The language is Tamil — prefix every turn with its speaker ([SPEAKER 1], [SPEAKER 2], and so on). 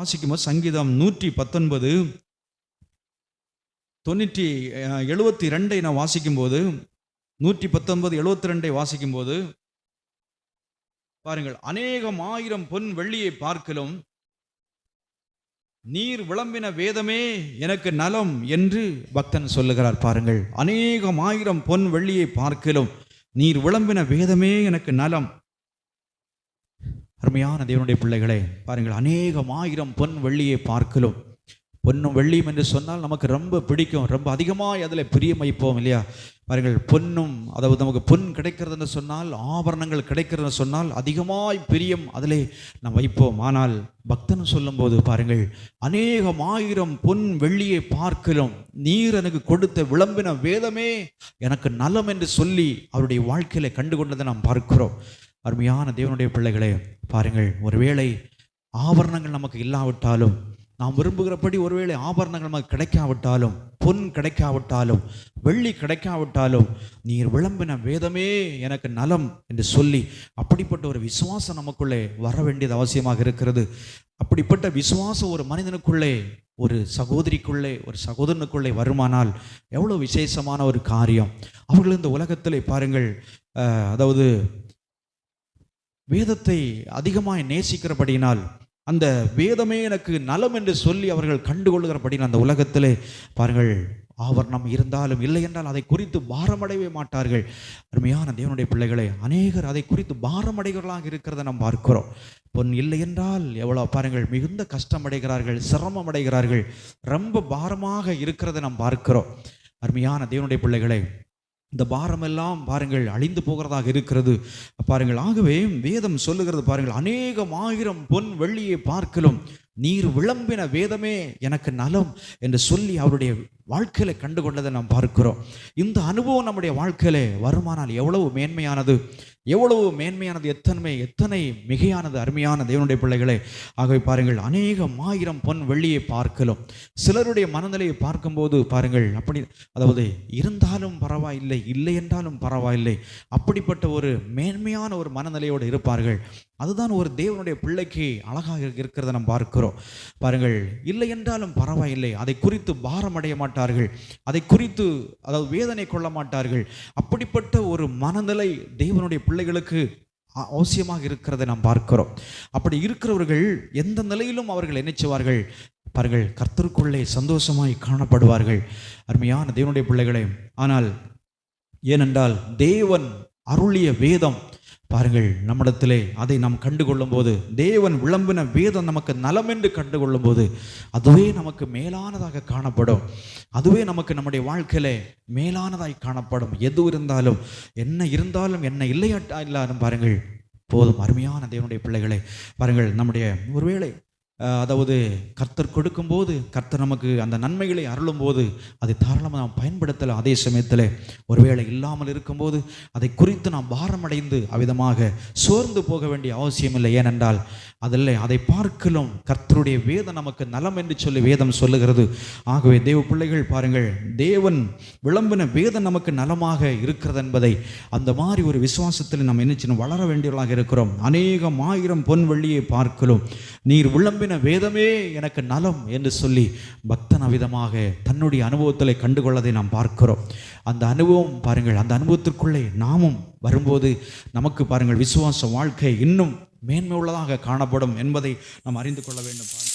[SPEAKER 1] வாசிக்கும்போது சங்கீதம் நூற்றி பத்தொன்பது தொண்ணூற்றி எழுபத்தி ரெண்டை நான் வாசிக்கும்போது நூற்றி பத்தொன்பது எழுபத்தி ரெண்டை வாசிக்கும்போது பாருங்கள் அநேகம் ஆயிரம் பொன் வெள்ளியை பார்க்கலும் நீர் விளம்பின வேதமே எனக்கு நலம் என்று பக்தன் சொல்லுகிறார் பாருங்கள். அநேகம் ஆயிரம் பொன் வெள்ளியை பார்க்கலும் நீர் விளம்பின வேதமே எனக்கு நலம் அருமையான தேவனுடைய பிள்ளைகளே பாருங்கள் அநேகம் ஆயிரம் பொன் வெள்ளியை பார்க்கலும். பொன்னும் வெள்ளியும் என்று சொன்னால் நமக்கு ரொம்ப பிடிக்கும் ரொம்ப அதிகமாக அதில் பிரியம் வைப்போம் இல்லையா? பாருங்கள் பொன்னும் அதாவது நமக்கு பொன் கிடைக்கிறதுன்னு சொன்னால் ஆபரணங்கள் கிடைக்கிறதுன்னு சொன்னால் அதிகமாய் பிரியம் அதிலே நாம் வைப்போம். ஆனால் பக்தன் சொல்லும்போது பாருங்கள் அநேகம் ஆயிரம் பொன் வெள்ளியை பார்க்கலும் நீர் எனக்கு கொடுத்த விளம்பின வேதமே எனக்கு நலம் என்று சொல்லி அவருடைய வாழ்க்கையில கண்டு கொண்டதை நாம் பார்க்கிறோம். அருமையான தேவனுடைய பிள்ளைகளே பாருங்கள் ஒருவேளை ஆபரணங்கள் நமக்கு இல்லாவிட்டாலும் நாம் விரும்புகிறபடி ஒருவேளை ஆபரணங்கள் நமக்கு கிடைக்காவிட்டாலும் பொன் கிடைக்காவிட்டாலும் வெள்ளி கிடைக்காவிட்டாலும் நீர் விளம்பின வேதமே எனக்கு நலம் என்று சொல்லி அப்படிப்பட்ட ஒரு விசுவாசம் நமக்குள்ளே வர வேண்டியது அவசியமாக இருக்கிறது. அப்படிப்பட்ட விசுவாசம் ஒரு மனிதனுக்குள்ளே ஒரு சகோதரிக்குள்ளே ஒரு சகோதரனுக்குள்ளே வருமானால் எவ்வளோ விசேஷமான ஒரு காரியம். அவர்கள் இந்த உலகத்தில் பாருங்கள் அதாவது வேதத்தை அதிகமாய் நேசிக்கிறபடியினால் அந்த வேதமே எனக்கு நலம் என்று சொல்லி அவர்கள் கண்டுகொள்கிறபடினால் அந்த உலகத்திலே பாருங்கள் ஆவரணம் இருந்தாலும் இல்லை என்றால் அதை குறித்து பாரமடையவே மாட்டார்கள். அருமையான தேவனுடைய பிள்ளைகளே அநேகர் அதை குறித்து பாரமடைகிறவர்களாக இருக்கிறதை நாம் பார்க்கிறோம். பொன் இல்லை என்றால் எவ்வளோ பாருங்கள் மிகுந்த கஷ்டம் அடைகிறார்கள் சிரமம் அடைகிறார்கள் ரொம்ப பாரமாக இருக்கிறதை நாம் பார்க்கிறோம். அருமையான தேவனுடைய பிள்ளைகளே இந்த பாரமெல்லாம் பாருங்கள் அழிந்து போகிறதாக இருக்கிறது. பாருங்கள் ஆகவே வேதம் சொல்லுகிறது பாருங்கள் அநேகம் ஆயிரம் பொன் வெள்ளியை பார்க்கலும் நீர் விளம்பின வேதமே எனக்கு நலம் என்று சொல்லி அவருடைய வாழ்க்கையில கண்டுகொண்டதை நாம் பார்க்கிறோம். இந்த அனுபவம் நம்முடைய வாழ்க்கையில வருமானால் எவ்வளவு மேன்மையானது எவ்வளவு மேன்மையானது எத்தனை எத்தனை மிகையானது அருமையான தேவனுடைய பிள்ளைகளே. ஆகவே பாருங்கள் அநேகம் ஆயிரம் பொன் வெள்ளியை பார்க்கலாம் சிலருடைய மனநிலையை பார்க்கும்போது பாருங்கள் அப்படி அதாவது இருந்தாலும் பரவாயில்லை இல்லை என்றாலும் பரவாயில்லை அப்படிப்பட்ட ஒரு மேன்மையான ஒரு மனநிலையோடு இருப்பார்கள். அதுதான் ஒரு தேவனுடைய பிள்ளைக்கு அழகாக இருக்கிறத நாம் பார்க்கிறோம். பாருங்கள் இல்லை என்றாலும் பரவாயில்லை. அதை குறித்து பாரம் அடைய மாட்டார்கள். அதை குறித்து அதாவது வேதனை கொள்ள மாட்டார்கள். அப்படிப்பட்ட ஒரு மனநிலை தேவனுடைய பிள்ளைகளுக்கு அவசியமாக இருக்கிறதை நாம் பார்க்கிறோம். அப்படி இருக்கிறவர்கள் எந்த நிலையிலும் அவர்கள் என்ன செய்வார்கள் பாருங்கள் கர்த்தருக்குள்ளே சந்தோஷமாய் காணப்படுவார்கள். அருமையான தேவனுடைய பிள்ளைகளே ஆனால் ஏனென்றால் தேவன் அருளிய வேதம் பாருங்கள் நம்மிடத்திலே அதை நாம் கண்டுகொள்ளும் போது தேவன் விளம்பின வேதம் நமக்கு நலம் என்று கண்டுகொள்ளும் போது அதுவே நமக்கு மேலானதாக காணப்படும். அதுவே நமக்கு நம்முடைய வாழ்க்கையில மேலானதாய் காணப்படும். எது இருந்தாலும் என்ன இருந்தாலும் என்ன இல்லையாட்டா இல்லாலும் பாருங்கள் போதும். அருமையான தேவனுடைய பிள்ளைகளை பாருங்கள் நம்முடைய ஒருவேளை அதாவது கர்த்தர் கொடுக்கும்போது கர்த்தர் நமக்கு அந்த நன்மைகளை அருளும்போது அதை தாராளமாக நாம் பயன்படுத்தலை அதே சமயத்தில் ஒருவேளை இல்லாமல் இருக்கும்போது அதை குறித்து நாம் பாரமடைந்து அவ்விதமாக சோர்ந்து போக வேண்டிய அவசியம் இல்லை ஏனென்றால் அதில் அதை பார்க்கலும் கர்த்தருடைய வேதம் நமக்கு நலம் என்று சொல்லி வேதம் சொல்லுகிறது. ஆகவே தேவ பிள்ளைகள் பாருங்கள் தேவன் விளம்பின வேதம் நமக்கு நலமாக இருக்கிறது என்பதை அந்த மாதிரி ஒரு விசுவாசத்தில் நாம் என்ன செய்யணும் வளர வேண்டியவர்களாக இருக்கிறோம். அநேகம் ஆயிரம் பொன் வழியை பார்க்கலும் நீர் விளம்பின வேதமே எனக்கு நலம் என்று சொல்லி பக்தன் விதமாக தன்னுடைய அனுபவத்தில் கண்டுகொள்ளதை நாம் பார்க்கிறோம். அந்த அனுபவம் பாருங்கள் அந்த அனுபவத்திற்குள்ளே நாமும் வரும்போது நமக்கு பாருங்கள் விசுவாச வாழ்க்கை இன்னும் மேன்மை உள்ளதாக காணப்படும் என்பதை நாம் அறிந்து கொள்ள வேண்டும்.